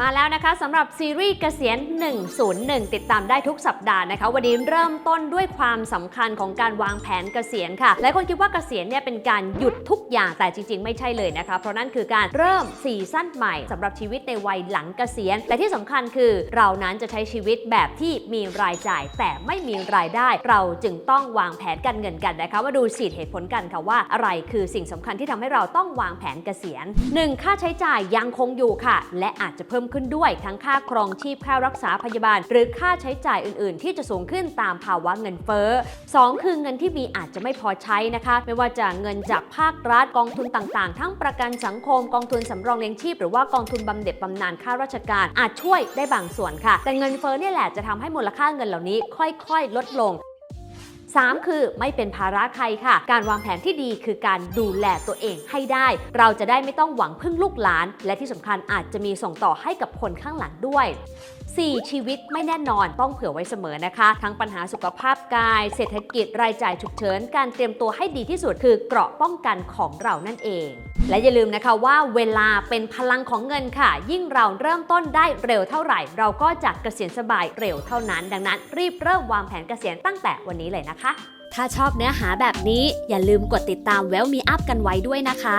มาแล้วนะคะสำหรับซีรีส์เกษียณ 101 ติดตามได้ทุกสัปดาห์นะคะ วันนี้เริ่มต้นด้วยความสำคัญของการวางแผนเกษียณค่ะ หลายคนคิดว่าเกษียณเนี่ยเป็นการหยุดทุกอย่างแต่จริง ๆ ไม่ใช่เลยนะคะ เพราะนั่นคือการเริ่มซีซั่นใหม่สำหรับชีวิตในวัยหลังเกษียณ แต่ที่สำคัญคือเรานั้นจะใช้ชีวิตแบบที่มีรายจ่าย แต่ไม่มีรายได้ เราจึงต้องวางแผนการเงินกันนะคะมาดูสีเหตุผลกันค่ะว่า อะไรคือสิ่งสำคัญที่ทำให้เราต้องวางแผนเกษียณ 1. ค่าใช้จ่ายยังคงอยู่ค่ะ และอาจจะเพิ่มขึ้นด้วย ทั้งค่าครองชีพค่ารักษาพยาบาล หรือค่าใช้จ่ายอื่น ๆ ที่จะสูงขึ้นตามภาวะเงินเฟ้อ 2. คือเงินที่มีอาจจะไม่พอใช้นะคะ ไม่ว่าจะเงินจากภาครัฐกองทุนต่าง ๆ ทั้งประกันสังคมกองทุนสำรองเลี้ยงชีพ หรือว่ากองทุนบำเหน็จบำนาญข้าราชการอาจช่วยได้บางส่วนค่ะ แต่เงินเฟ้อเนี่ยแหละจะทำให้มูลค่าเงินเหล่านี้ค่อย ๆ ลดลง 3 คือไม่เป็นภาระใครค่ะ การวางแผนที่ดีคือการดูแลตัวเองให้ได้ เราจะได้ไม่ต้องหวังพึ่งลูกหลาน และที่สำคัญอาจจะมีส่งต่อให้กับคนข้างหลังด้วย 4. ชีวิตไม่แน่นอนต้องเผื่อไว้เสมอนะคะ ทั้งปัญหาสุขภาพกาย เศรษฐกิจรายจ่ายฉุกเฉิน การเตรียมตัวให้ดีที่สุดคือเกราะป้องกันของเรานั่นเอง และอย่าลืมนะคะว่าเวลาเป็นพลังของเงินค่ะ ยิ่งเราเริ่มต้นได้เร็วเท่าไหร่ เราก็จะเกษียณสบายเร็วเท่านั้น ดังนั้น รีบเริ่มวางแผนเกษียณตั้งแต่วันนี้เลยนะคะถ้าชอบเนื้อหาแบบนี้อย่าลืมกดติดตาม Well Me Up กันไว้ด้วยนะคะ